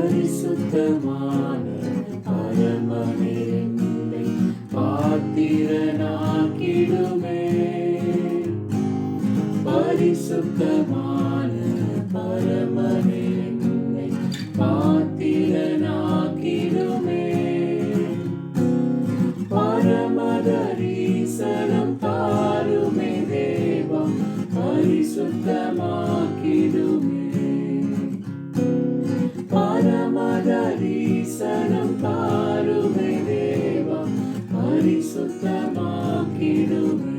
பரிசுத்தமான அரமனே பாத்திர பரிசுத்தமாக்கிடுமே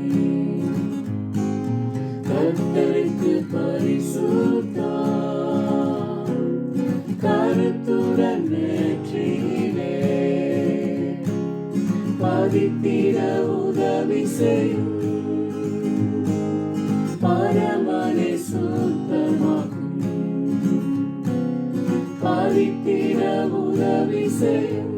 கர்த்தருக்கு பரிசுத்தா கருத்துடன் நேற்றிலே பதித்திட உதவி செய்யும் பரமனை சுத்தமாக்கும் பதித்திட உதவி செய்யும்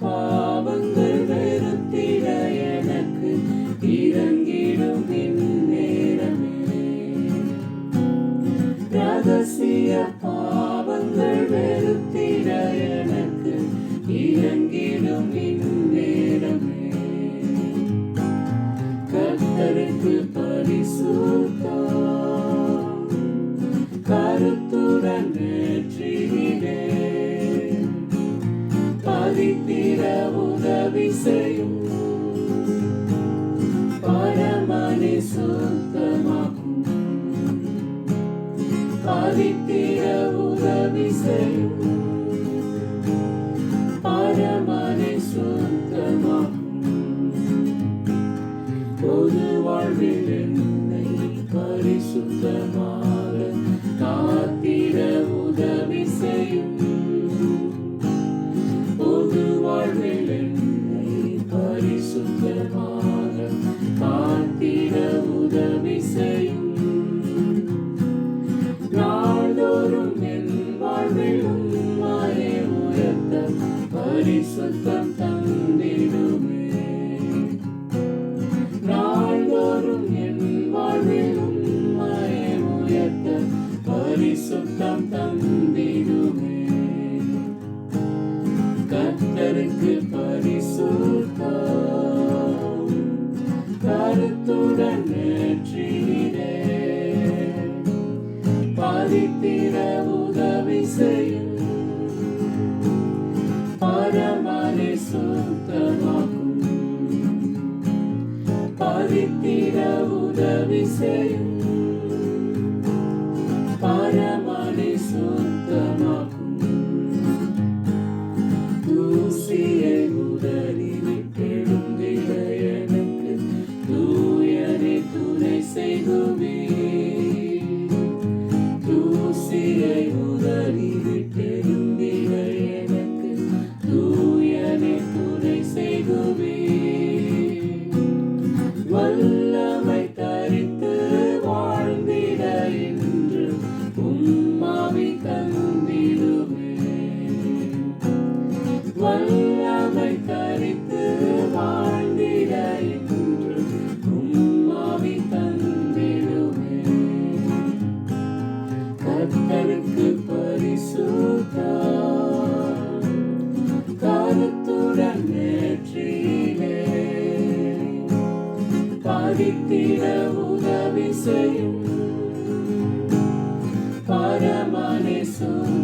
பாவங்கள் வெறுத்திட எனக்கு இறங்கிடும் இந்நேரமே ரகசிய பாவங்கள் வெறுத்திட எனக்கு இறங்கிடும் இந்நேரமே கர்த்தருக்கு பரிசுத்தா பதித்திட உதவி செய்யும். பரமனை சுத்தமாக்கும். பதித்திட உதவி செய்யும். பரிசுத்தம் தந்திடுமே. நாள்தோறும் என் வாழ்வில் உம்மாயை உயர்த்த பரிசுத்தம் தந்திடுமே. கத்தருக்கு பரிசுத்தம் கருத்துடன் நேற்றினே பதித்திட உதவி செய்ய உதவி செய்யும் வல்லமை கரித்து வாழ்ந்திட இன்று உம்மாவி தந்திடுவே கர்த்தருக்கு பரிசுத்தா. கருத்துடன் நேற்றிலே. பதித்திட உதவி செய்யும். பரமனை சுத்தமாக்கும்